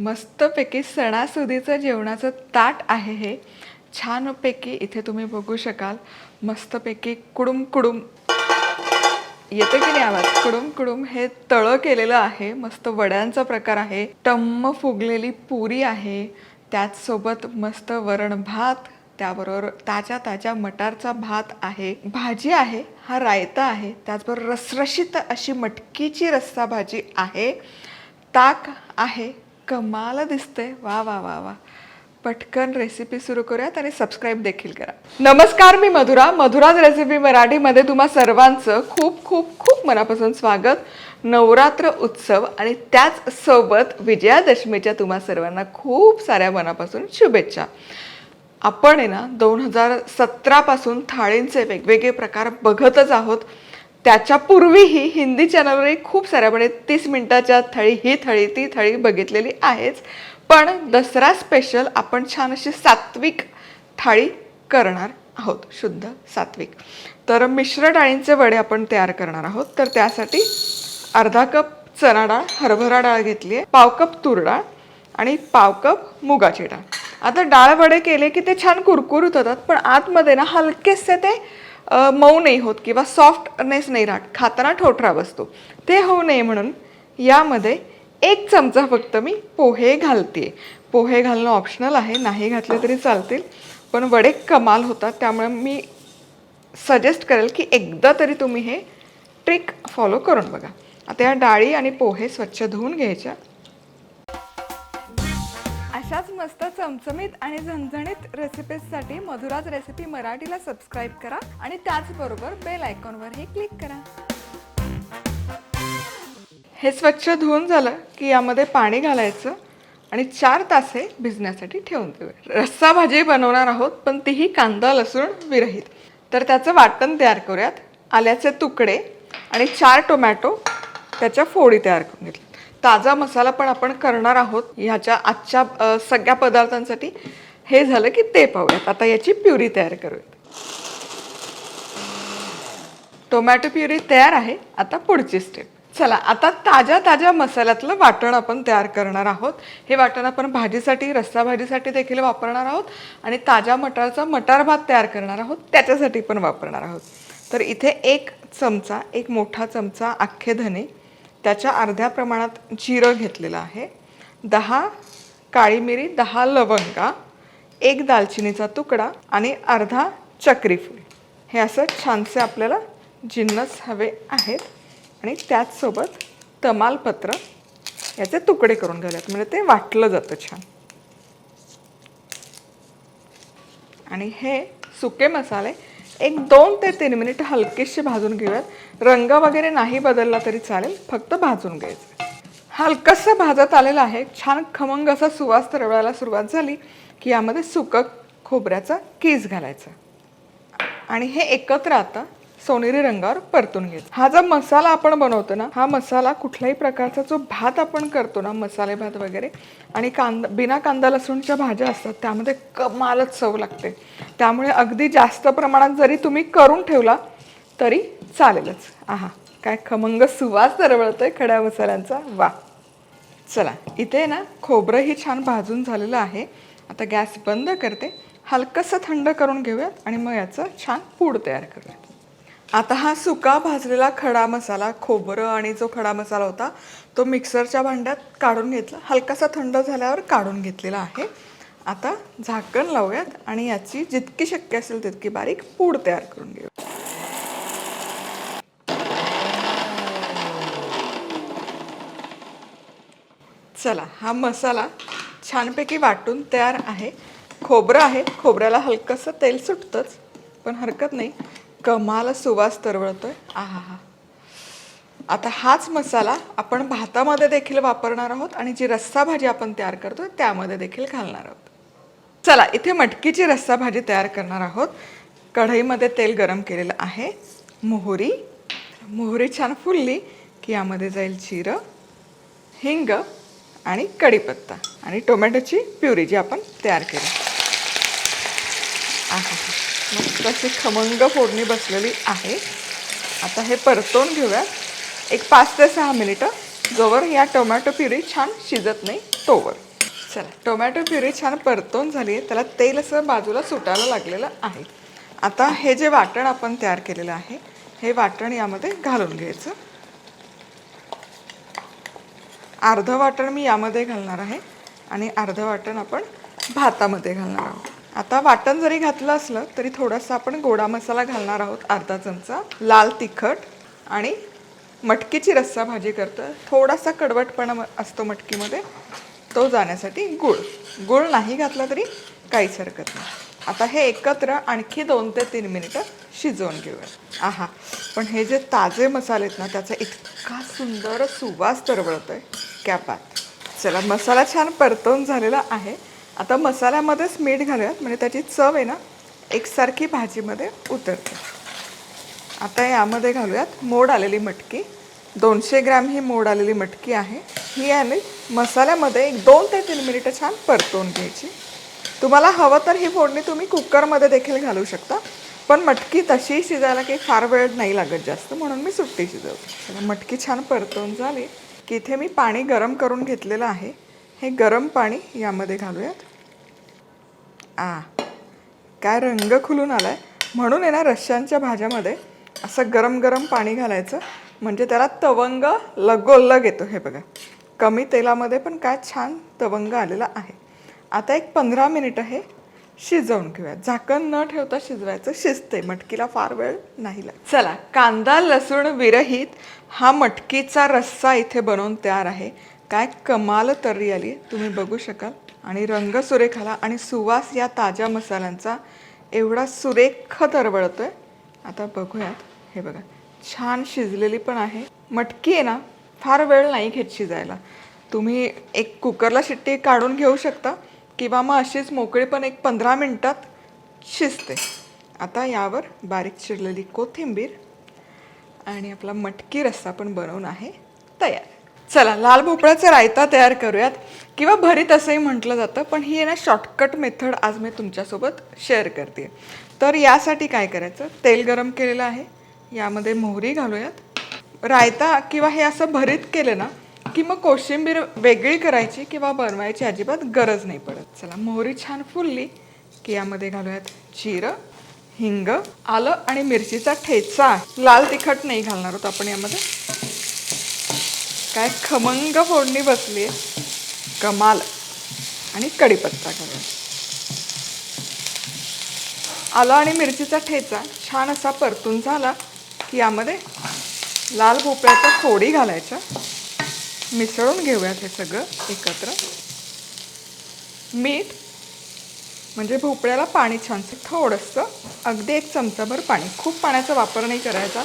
मस्तपैकी सणासुदीचं जेवणाचं ताट आहे हे. छानपैकी इथे तुम्ही बघू शकाल. मस्तपैकी कुडुम कुडुम. येतं की नाही आवाज? कुडुम कुडुम हे तळं केलेलं आहे. मस्त वड्यांचा प्रकार आहे. टम्म फुगलेली पुरी आहे. त्याचसोबत मस्त वरण भात त्याबरोबर ताज्या ताज्या मटारचा भात आहे. भाजी आहे. हा रायता आहे. त्याचबरोबर रसरशीत अशी मटकीची रस्सा भाजी आहे. ताक आहे. कमाल दिसते वा वा वा वा. पटकन रेसिपी सुरू करूयात आणि सबस्क्राईब देखील करा. नमस्कार मी मधुरा. मधुराज रेसिपी मराठीमध्ये तुम्हा सर्वांचं खूप खूप खूप मनापासून स्वागत. नवरात्र उत्सव आणि त्याचसोबत विजयादशमीच्या तुम्हा सर्वांना खूप साऱ्या मनापासून शुभेच्छा. आपण आहे ना दोन हजार सतरापासून थाळींचे वेगवेगळे प्रकार बघतच आहोत. त्याच्यापूर्वीही हिंदी चॅनलवरही खूप साऱ्या म्हणजे तीस मिनिटाच्या थळी ही थळी ती थळी बघितलेली आहेच. पण दसरा स्पेशल आपण छान अशी सात्विक थाळी करणार आहोत शुद्ध सात्विक. तर मिश्र डाळींचे वडे आपण तयार करणार आहोत. तर त्यासाठी अर्धा कप चणा डाळ हरभरा डाळ घेतली आहे पाव कप तूर डाळ आणि पाव कप मुगाची डाळ. आता डाळ वडे केले की ते छान कुरकुरीत होतात पण आतमध्ये ना हलकेसे ते मऊ नाही होत किंवा सॉफ्टनेस नाही राहत. खाताना ठोठरा बसतो. ते होऊ नये म्हणून यामध्ये एक चमचा फक्त मी पोहे घालते. पोहे घालणं ऑप्शनल आहे. नाही घातले तरी चालतील. पण वडे कमाल होतात. त्यामुळे मी सजेस्ट करेल की एकदा तरी तुम्ही हे ट्रिक फॉलो करून बघा. आता या डाळी आणि पोहे स्वच्छ धुवून घ्यायच्या. मस्त चमचमीत आणि झणझणीत रेसिपीजसाठी मधुराज रेसिपी मराठीला सबस्क्राईब करा आणि त्याचबरोबर बेल आयकॉनवरही क्लिक करा. हे स्वच्छ धुवून झालं की यामध्ये पाणी घालायचं आणि चार तासे भिजण्यासाठी ठेवून देऊया. रस्सा भाजी बनवणार आहोत पण तीही कांदा लसूण विरहित. तर त्याचं वाटण तयार करूयात. आल्याचे तुकडे आणि चार टोमॅटो त्याच्या फोडी तयार करून घेतल्या ताजा मसाला पण आपण करणार आहोत ह्याच्या आजच्या सगळ्या पदार्थांसाठी. हे झालं की ते पाहूयात. आता याची प्युरी तयार करूयात. टोमॅटो प्युरी तयार आहे. आता पुढची स्टेप चला आता ताज्या ताज्या मसाल्यातलं वाटण आपण तयार करणार आहोत. हे वाटण आपण भाजीसाठी रस्सा भाजीसाठी देखील वापरणार आहोत. आणि ताज्या मटारचा मटार भात तयार करणार आहोत. त्याच्यासाठी पण वापरणार आहोत. तर इथे एक चमचा एक मोठा चमचा अख्खे धने त्याच्या अर्ध्या प्रमाणात जिरं घेतलेलं आहे. दहा काळी मिरी दहा लवंगा एक दालचिनीचा तुकडा आणि अर्धा चक्रीफूल हे असं छानसे आपल्याला जिन्नस हवे आहेत. आणि त्याचसोबत तमालपत्र याचे तुकडे करून घ्यावेत म्हणजे ते वाटलं जातं छान. आणि हे सुके मसाले एक दोन ते तीन मिनिट हलकेसे भाजून घेऊयात. रंग वगैरे नाही बदलला तरी चालेल फक्त भाजून घ्यायचं. हलकंसं भाजत आलेलं आहे. छान खमंग असा सुवास तरवळायला सुरुवात झाली की यामध्ये सुकं खोबऱ्याचा कीस घालायचा. आणि हे एकत्र आता सोनेरी रंगावर परतून घेत. हा जो मसाला आपण बनवतो ना हा मसाला कुठल्याही प्रकारचा जो भात आपण करतो ना मसाले भात वगैरे आणि कांदा बिना कांदा लसूणच्या भाज्या असतात त्यामध्ये कमालच चव लागते. त्यामुळे अगदी जास्त प्रमाणात जरी तुम्ही करून ठेवला तरी चालेलच. आहा काय खमंग सुवास दरवळतोय खड्या मसाल्यांचा? वा. चला इथे ना खोबरंही छान भाजून झालेलं आहे. आता गॅस बंद करते. हलकंसं थंड करून घेऊयात आणि मग याचं छान पूड तयार करूयात. आता हा सुका भाजलेला खडा मसाला खोबरं आणि जो खडा मसाला होता तो मिक्सरच्या भांड्यात काढून घेतला. हलकासा थंड झाल्यावर काढून घेतलेला आहे. आता झाकण लावूयात आणि याची जितकी शक्य असेल तितकी बारीक पूड तयार करून घेऊ. चला हा मसाला छानपैकी वाटून तयार आहे. खोबरं आहे. खोबऱ्याला हलकंसं तेल सुटतंच पण हरकत नाही. कमाल सुवास तरवळतोय. आहा हा आता हाच मसाला आपण भातामध्ये देखील वापरणार आहोत आणि जी रस्सा भाजी आपण तयार करतो त्यामध्ये देखील घालणार आहोत. चला इथे मटकीची रस्सा भाजी तयार करणार आहोत. कढईमध्ये तेल गरम केलेलं आहे. मोहरी. मोहरी छान फुलली की यामध्ये जाईल जिरं हिंग आणि कढीपत्ता आणि टोमॅटोची प्युरी जी आपण तयार केली. आहा मस्त अशी खमंग फोडणी बसलेली आहे. आता हे परतवून घेऊयात एक पाच ते सहा मिनिटं. जोवर या टोमॅटो प्युरी छान शिजत नाही तोवर. चला. टोमॅटो प्युरी छान परतवून झाली. आहे त्याला तेल असं बाजूला सुटायला लागलेलं आहे. आता हे जे वाटण आपण तयार केलेलं आहे हे वाटण यामध्ये घालून घ्यायचं. अर्धं वाटण मी यामध्ये घालणार आहे आणि अर्धं वाटण आपण भातामध्ये घालणार आहोत. आता वाटण जरी घातलं असलं तरी थोडासा आपण गोडा मसाला घालणार आहोत अर्धा चमचा. लाल तिखट आणि मटकीची रस्सा भाजी करतो थोडासा कडवटपणा म- असतो मटकीमध्ये. तो जाण्यासाठी गुळ. गुळ नाही घातला तरी काहीच हरकत नाही. आता हे एकत्र आणखी दोन ते तीन मिनिटं शिजवून घेऊया. आहा. पण हे जे ताजे मसाले आहेत ना त्याचा इतका सुंदर सुवास तरवळतोय. कॅपात चला मसाला छान परतवून झालेला आहे. आता मसाल्यामध्येच मीठ घालूयात म्हणजे त्याची चव आहे ना एकसारखी भाजीमध्ये उतरते. आता यामध्ये घालूयात मोड आलेली मटकी. दोनशे ग्रॅम ही मोड आलेली मटकी आहे. ही आणि मसाल्यामध्ये एक दोन ते तीन मिनिटं छान परतवून घ्यायची. तुम्हाला हवं तर ही फोडणी तुम्ही कुकरमध्ये देखील घालू शकता पण मटकी तशी शिजायला काही फार वेळ नाही लागत जास्त म्हणून मी सुट्टी शिजवते. मटकी छान परतवून झाली. की इथे मी पाणी गरम करून घेतलेलं आहे. हे गरम पाणी यामध्ये घालूयात. आ काय रंग खुलून आला आहे म्हणून आहे ना रश्श्यांच्या भाज्यामध्ये असं गरम गरम पाणी घालायचं. म्हणजे त्याला तवंग लगोलग येतो हे बघा. कमी तेलामध्ये पण काय छान तवंग आलेला आहे. आता एक पंधरा मिनिटं हे शिजवून घेऊया. झाकण न ठेवता शिजवायचं. शिजते. मटकीला फार वेळ नाही लागत. चला कांदा लसूण विरहित हा मटकीचा रस्सा इथे बनवून तयार आहे. काय कमाल तर्री आली. तुम्ही बघू शकाल. आणि रंग सुरेखाला आणि सुवास या ताज्या मसाल्यांचा एवढा सुरेख तरवळतोय. आता बघूयात. हे बघा छान शिजलेली पण आहे. मटकी आहे ना फार वेळ नाही घेत शिजायला. तुम्ही एक कुकरला शिट्टी काढून घेऊ शकता किंवा मग अशीच मोकळी पण एक पंधरा मिनटात शिजते. आता यावर बारीक चिरलेली कोथिंबीर आणि आपला मटकी रस्सा पण बनवून आहे तयार. चला लाल भोपळ्याचा रायता तयार करूयात. किंवा भरीत असंही म्हटलं जातं पण ही आहे ना शॉर्टकट मेथड आज मी तुमच्यासोबत शेअर करते. तर यासाठी काय करायचं? तेल गरम केलेलं आहे. यामध्ये मोहरी घालूयात. रायता किंवा हे असं भरीत केलं ना की मग कोशिंबीर वेगळी करायची किंवा बनवायची अजिबात गरज नाही पडत. चला मोहरी छान फुलली की यामध्ये घालूयात जिरं हिंग आलं आणि मिरचीचा ठेचा. लाल तिखट नाही घालणार आहोत आपण यामध्ये. काय खमंग फोडणी बसली कमाल. आणि कढीपत्ता घालूया आलं आणि मिरचीचा ठेचा छान असा परतून झाला की यामध्ये लाल भोपळ्याच्या फोडी घालायच्या. मिसळून घेऊयात हे सगळं एकत्र. मीठ म्हणजे भोपळ्याला पाणी छानसं थोडंसं अगदी एक चमचाभर पाणी. खूप पाण्याचा वापर नाही करायचा.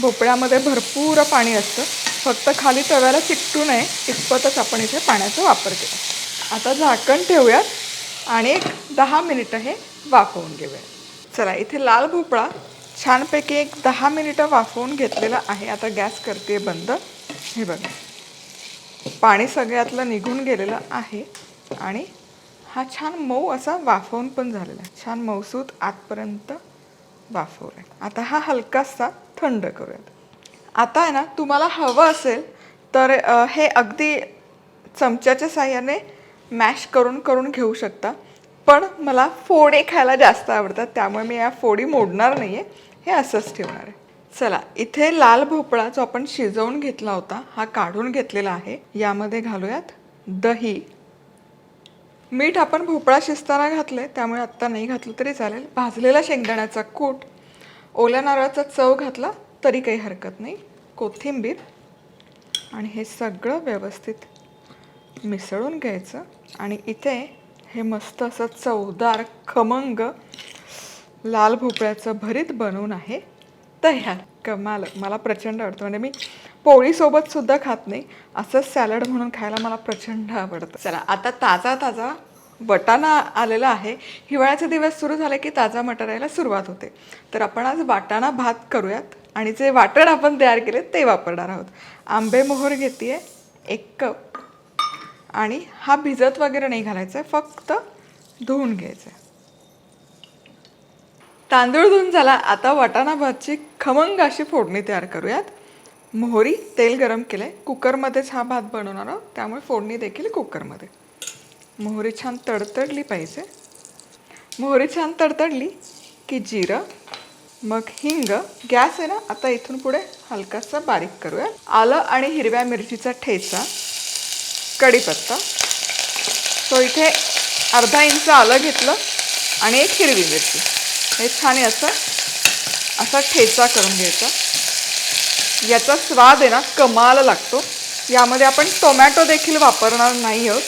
भोपळ्यामध्ये भरपूर पाणी असतं. फक्त खाली तव्याला चिकटू नये इतपतच आपण इथे पाण्याचा वापर केला. आता झाकण ठेवूयात आणि एक दहा मिनिटं हे वाफवून घेऊयात. चला इथे लाल भोपळा छानपैकी एक दहा मिनिटं वाफवून घेतलेला आहे. आता गॅस करते बंद. हे बघा. पाणी सगळ्यातलं निघून गेलेलं आहे आणि हा छान मऊ असा वाफवून पण झालेला आहे. छान मऊसूत आतपर्यंत वाफवला आता हा हलकासा थंड करूयात. आता आहे ना तुम्हाला हवं असेल तर अ, हे अगदी चमच्याच्या साह्याने मॅश करून करून घेऊ शकता. पण मला फोडे खायला जास्त आवडतात त्यामुळे मी या फोडी मोडणार नाही आहे हे असंच ठेवणार आहे. चला इथे लाल भोपळा जो आपण शिजवून घेतला होता हा काढून घेतलेला आहे. यामध्ये घालूयात दही. मीठ आपण भोपळा शिजताना घातले त्यामुळे आत्ता नाही घातलं तरी चालेल. भाजलेला शेंगदाण्याचा कूट ओल्या नारळाचा चव घातला तरी काही हरकत नाही. कोथिंबीर आणि हे सगळं व्यवस्थित मिसळून घ्यायचं. आणि इथे हे मस्त असं चवदार खमंग लाल भोपळ्याचं भरीत बनवून आहे. तयार. कमाल. मला प्रचंड आवडतं. म्हणजे मी पोळीसोबत सुद्धा खात नाही. असंच सॅलड म्हणून खायला मला प्रचंड आवडतं. चला आता ताजा ताजा वटाणा आलेला आहे. हिवाळ्याचे दिवस सुरू झाले की ताजा मटर यायला सुरुवात होते. तर आपण आज वाटाणा भात करूयात. आणि जे वाटण आपण तयार केले ते वापरणार आहोत. आंबे मोहर घेते एक कप. आणि हा भिजत वगैरे नाही घालायचा आहे फक्त धुवून घ्यायचं. आहे तांदूळ धुवून झाला आता वाटाणा भातची खमंग अशी फोडणी तयार करूयात. मोहरी तेल गरम केलं आहे कुकरमध्येच हा भात बनवणार आहोत त्यामुळे फोडणी देखील कुकरमध्ये. मोहरी छान तडतडली पाहिजे. मोहरी छान तडतडली की जिरं मग हिंग गॅस आहे ना आता इथून पुढे हलकासा बारीक करूया. आलं आणि हिरव्या मिरचीचा ठेचा कढीपत्ता. सो इथे अर्धा इंच आलं घेतलं आणि एक हिरवी मिरची. हे छान आहे असं. असा ठेचा करून घ्यायचा. याचा स्वाद आहे ना कमाल लागतो. यामध्ये आपण टोमॅटो देखील वापरणार नाही आहोत.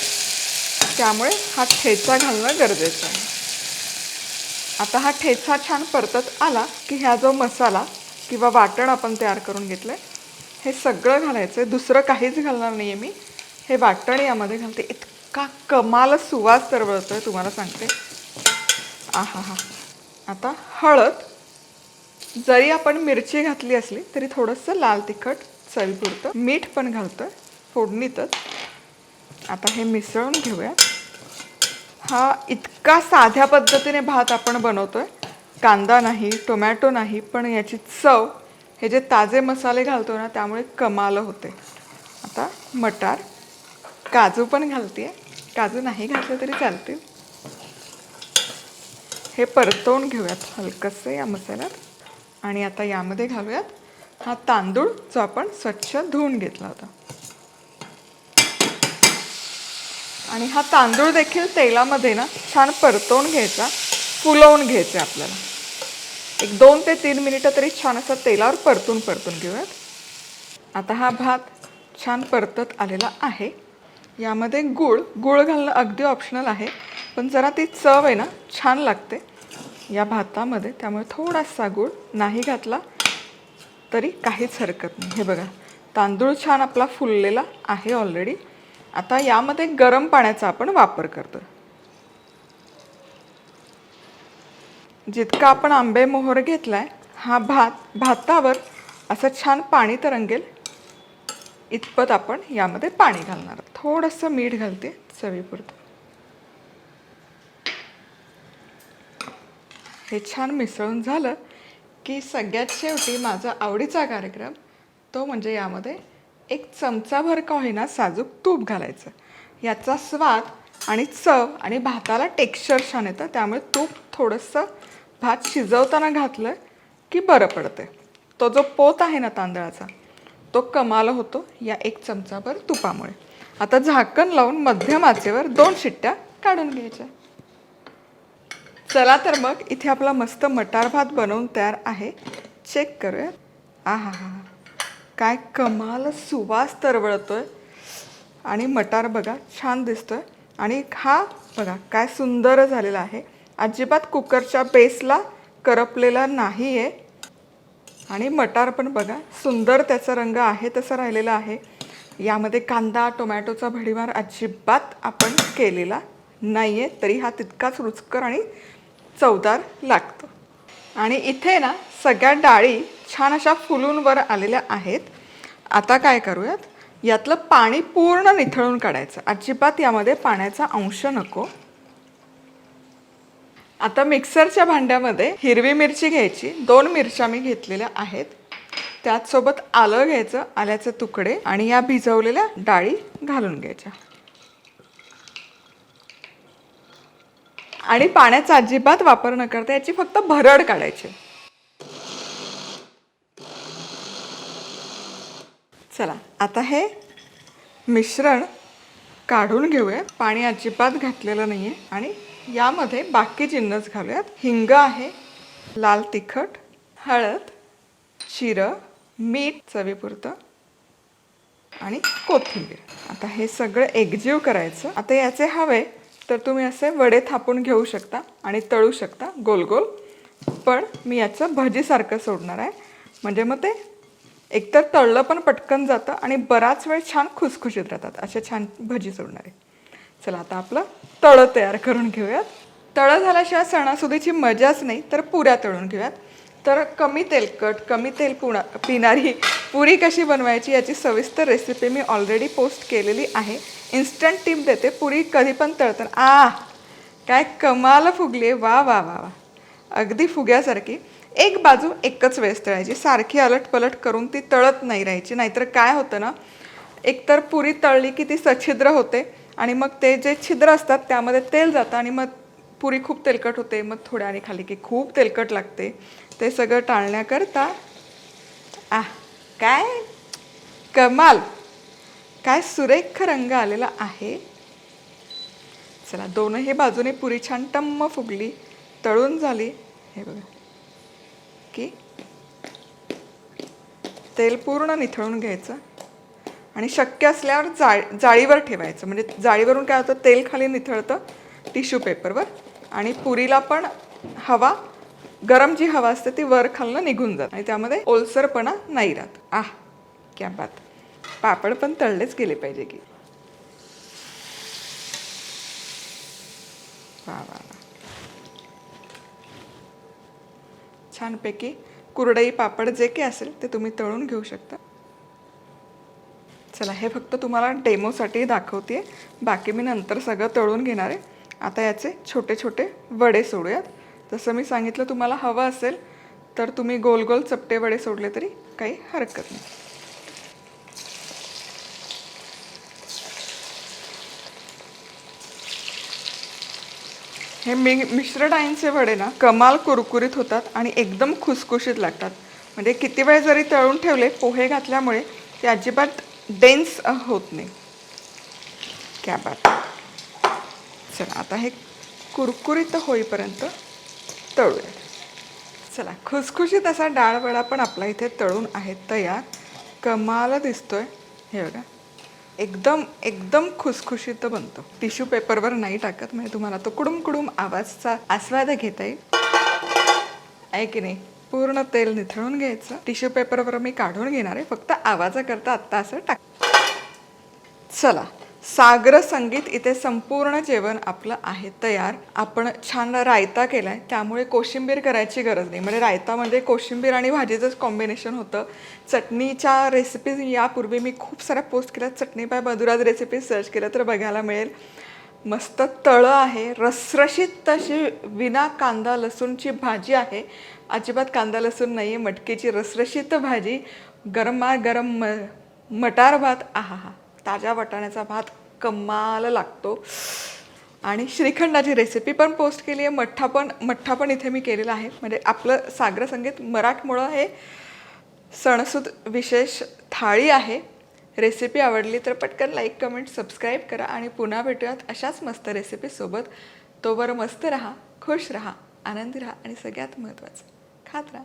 त्यामुळे हा ठेचा घालणं गरजेचं आहे. आता हा ठेचा छान परतत आला की ह्या जो मसाला किंवा वाटण आपण तयार करून घेतलं आहे हे सगळं घालायचं आहे दुसरं काहीच घालणार नाही आहे मी. हे वाटण यामध्ये घालते. इतका कमाल सुवास तरवळतो आहे तुम्हाला सांगते. आहा हा. आता हळद. जरी आपण मिरची घातली असली तरी थोडंसं लाल तिखट चवीपुरतं मीठ पण घालतं फोडणीतच. आता हे मिसळून घेऊया हा इतका साध्या पद्धतीने भात आपण बनवतोय. कांदा नाही टोमॅटो नाही पण याची चव हे जे ताजे मसाले घालतो ना त्यामुळे कमाल होते. आता मटार काजू पण घालते काजू नाही घातले तरी चालतील. हे परतवून घेऊयात हलकंसं या मसाल्यात. आणि आता यामध्ये घालूयात हा तांदूळ जो आपण स्वच्छ धुवून घेतला होता. आणि हा तांदूळ देखील तेलामध्ये ना छान परतवून घ्यायचा फुलवून घ्यायचे आपल्याला. एक दोन ते तीन मिनिटं तरी छान असं तेलावर परतून परतून घेऊयात. आता हा भात छान परतत आलेला आहे. यामध्ये गूळ गूळ घालणं अगदी ऑप्शनल आहे पण जरा ती चव आहे ना छान लागते. या भातामध्ये त्यामुळे थोडासा गूळ नाही घातला तरी काहीच हरकत नाही. हे बघा तांदूळ छान आपला फुललेला आहे ऑलरेडी आता यामध्ये गरम पाण्याचा आपण वापर करतो जितका आपण आंबे मोहर घेतलाय हा भात भातावर असं छान पाणी तरंगेल. इतपत आपण यामध्ये पाणी घालणार. थोडंसं मीठ घालते चवीपुरतं. हे छान मिसळून झालं की सगळ्यात शेवटी माझा आवडीचा कार्यक्रम तो म्हणजे यामध्ये एक चमचाभर का होईना साजूक तूप घालायचं. याचा स्वाद आणि चव आणि भाताला टेक्स्चर छान येतं. त्यामुळे तूप थोडंसं भात शिजवताना घातलं की बरं पडतं तो जो पोत आहे ना तांदळाचा तो कमाल होतो या एक चमचाभर तुपामुळे. आता झाकण लावून मध्यम आचेवर दोन शिट्ट्या काढून घ्यायच्या. चला तर मग इथे आपला मस्त मटार भात बनवून तयार आहे. चेक करूया आ हा हा काय कमाल सुवास तरवळतोय. आणि मटार बघा छान दिसतोय. आणि हा बघा काय सुंदर झालेला आहे. अजिबात कुकरच्या बेसला करपलेला नाही आहे आणि मटार पण बघा सुंदर त्याचा रंग आहे तसा राहिलेला आहे. यामध्ये कांदा टोमॅटोचा भडीमार अजिबात आपण केलेला नाही आहे तरी हा तितकाच रुचकर आणि चवदार लागतो. आणि इथे ना सगळ्या डाळी छान अशा फुलून वर आलेल्या आहेत. आता काय करूयात? यातलं पाणी पूर्ण निथळून काढायचं. अजिबात यामध्ये पाण्याचा अंश नको. आता मिक्सरच्या भांड्यामध्ये हिरवी मिरची घ्यायची. दोन मिरच्या मी घेतलेल्या आहेत. त्याचसोबत आलं घ्यायचं आल्याचे तुकडे आणि या भिजवलेल्या डाळी घालून घ्यायच्या. आणि पाण्याचा अजिबात वापर न करता याची फक्त भरड काढायची. चला आता हे मिश्रण काढून घेऊया. पाणी अजिबात घातलेलं नाही आहे आणि यामध्ये बाकी जिन्नस घालूयात. हिंग आहे लाल तिखट हळद जिरं मीठ चवीपुरतं आणि कोथिंबीर. आता हे सगळं एकजीव करायचं. आता याचे हवे तर तुम्ही असे वडे थापून घेऊ शकता आणि तळू शकता गोल गोल पण मी याचं भजीसारखं सोडणार आहे. म्हणजे मग ते एकतर तळलं पण पटकन जातं आणि बराच वेळ छान खुसखुशीत राहतात. असे छान भजी सोडणारे. चला आता आपलं तळं तयार करून घेऊयात. तळं झाल्याशिवाय सणासुदीची मजाच नाही तर पुऱ्या तळून घेऊयात. तर कमी तेलकट कमी तेल पुणा पिणारी पुरी कशी बनवायची याची सविस्तर रेसिपी मी ऑलरेडी पोस्ट केलेली आहे. इन्स्टंट टिप देते पुरी कधी पण तळताना. आ काय कमाल फुगली वा वा वा वा. अगदी फुग्यासारखी. एक बाजू एकच वेळेस तळायची सारखी अलटपलट करून ती तळत नाही राहायची. नाहीतर काय होतं ना एकतर पुरी तळली की ती सछिद्र होते आणि मग ते जे छिद्र असतात त्यामध्ये तेल जातं आणि मग पुरी खूप तेलकट होते. मग थोड्या आणि खाली की खूप तेलकट लागते. ते सगळं टाळण्याकरता आ काय? कमाल! काय सुरेख रंग आलेला आहे. चला दोनही बाजूने पुरी छान टम्म फुगली तळून झाली. हे बघा. की तेल पूर्ण निथळून घ्यायचं आणि शक्य असल्यावर जाळ जाळीवर ठेवायचं. म्हणजे जाळीवरून काय होतं? तेल खाली निथळतं टिश्यू पेपरवर आणि पुरीला पण हवा गरम जी हवा असते ती वर खालनं निघून जात आणि त्यामध्ये ओलसरपणा नाही राहत. आह क्या बात. पापड पण तळलेच गेले पाहिजे की. वा वा वा छानपैकी कुरडई पापड जे काही असेल ते तुम्ही तळून घेऊ शकता. चला हे फक्त तुम्हाला डेमोसाठी दाखवते बाकी मी नंतर सगळं तळून घेणार आहे. आता याचे छोटे छोटे वडे सोडूयात. जसं मी सांगितलं तुम्हाला हवं असेल तर तुम्ही गोल गोल चपटे वडे सोडले तरी काही हरकत नाही. हे मि मिश्र डाळींचे वडे ना कमाल कुरकुरीत होतात आणि एकदम खुसखुशीत लागतात. म्हणजे किती वेळ जरी तळून ठेवले पोहे घातल्यामुळे ते अजिबात डेन्स होत नाही. क्या बात. चला आता हे कुरकुरीत होईपर्यंत तळूया. चला खुसखुशीत असा डाळ वडा पण आपला इथे तळून आहे तयार. कमाल दिसतोय. हे बघा. एकदम एकदम खुसखुशीत बनतो. टिश्यू पेपरवर नाही टाकत म्हणजे तुम्हाला तो कुडुम कुडुम आवाजचा आस्वाद घेता येईल. आहे की नाही? पूर्ण तेल निथळून घ्यायचं. टिश्यू पेपरवर मी काढून घेणार आहे फक्त आवाजाकरता आत्ता असं टाक. चला. सागर संगीत इथे संपूर्ण जेवण आपलं आहे तयार. आपण छान रायता केलाय त्यामुळे कोशिंबीर करायची गरज नाही. म्हणजे रायतामध्ये कोशिंबीर आणि भाजीचंच कॉम्बिनेशन होतं. चटणीच्या रेसिपीज यापूर्वी मी खूप साऱ्या पोस्ट केल्या. Chutney by Madhuras recipe search केलं तर बघायला मिळेल. मस्त तळं आहे. रसरशीत तशी विना कांदा लसूणची भाजी आहे. अजिबात कांदा लसूण नाही आहे मटकीची रसरशीत भाजी. गरमा गरम म मटार भात. आहा हा ताज्या वाटाण्याचा भात कमाल लागतो. आणि श्रीखंडाची रेसिपी पण पोस्ट केली आहे. मठ्ठा पण मठ्ठा पण इथे मी केलेला आहे. म्हणजे आपलं सागर संगीत मराठमोळं हे सणसूद विशेष थाळी आहे. रेसिपी आवडली तर पटकन लाईक कमेंट सबस्क्राईब करा आणि पुन्हा भेटूयात अशाच मस्त रेसिपीसोबत तोवर मस्त राहा खुश राहा आनंदी राहा आणि सगळ्यात महत्त्वाचं खात राहा.